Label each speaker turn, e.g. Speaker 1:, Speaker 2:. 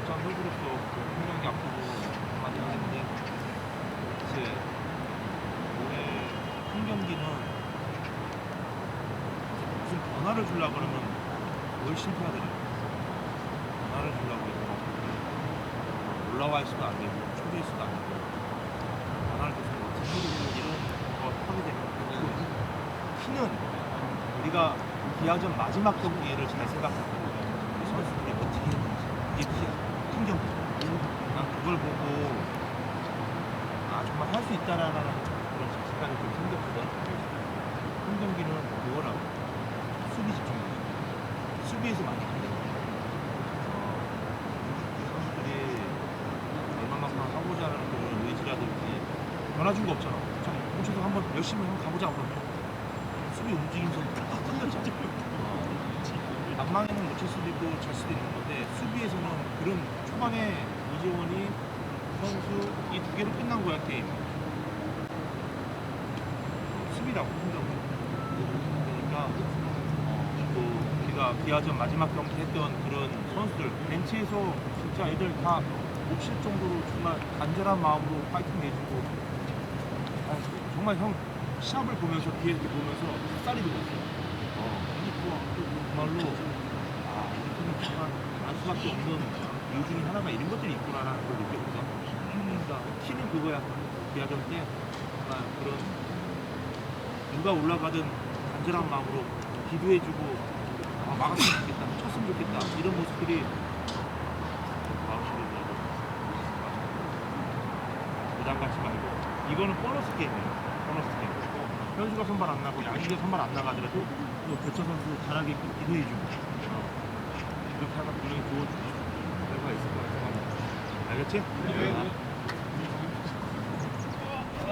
Speaker 1: 선수로서 한 경기 앞두고 많이 하는데 글쎄 올해 한 경기는 무슨 변화를 주려고 그러면 뭘 실패하더라고요. 변화를 주려고 해서 올라와 있어도 안 되고 초대 있어도 안 되고 변화를 계속 어떻게 이런 거 하게 되면 키는 우리가 기아전 마지막 경기를 잘 생각하고 선수들이 큰 경기 난 그걸 보고 아 정말 할 수 있다라는 그런 자신감이 좀 생겼거든. 큰 경기는 그거라고 수비 집중력. 수비에서 많이 한다 선수들이 얼마만큼 하고자 하는 그런 의지라든지 변화 준 거 없잖아. 참 뭉쳐서 한번 열심히 한번 가보자 그러면 수비 움직임서 다 끝났잖아 방망이는 못칠 수도 있고 잘 수도 있는 건데 수비에서는 그런 초반에 이재원이 선수 이 두 개로 끝난 거야 게임. 수비라고 한다고. 그러니까 어, 또 우리가 기아전 마지막 경기 했던 그런 선수들 벤치에서 진짜 애들 다 몫일 정도로 정말 간절한 마음으로 파이팅 해주고 아, 정말 형 시합을 보면서 뒤에 이렇게 보면서 쌀이 들었어 어, 정말로 아, 정말 알 수밖에 없는 이유 중에 하나가 이런 것들이 있구나라는 걸 느꼈거든. 그러니까 키는 그거야. 비하전 때 정말 그런 누가 올라가든 간절한 마음으로 기도해주고 아, 막았으면 좋겠다, 쳤으면 좋겠다 이런 모습들이 마음속에 들어서 부담 갖지 말고 이거는 보너스 게임이에요. 보너스 게임. 현수가 선발 안 나고 양식이 선발 안 나가더라도 또 교차 선수 잘하게 기도해주고 어, 이렇게 하면 분명히 좋은 결과가 있을 거라 생각합니다. 알겠지? 네.
Speaker 2: 자.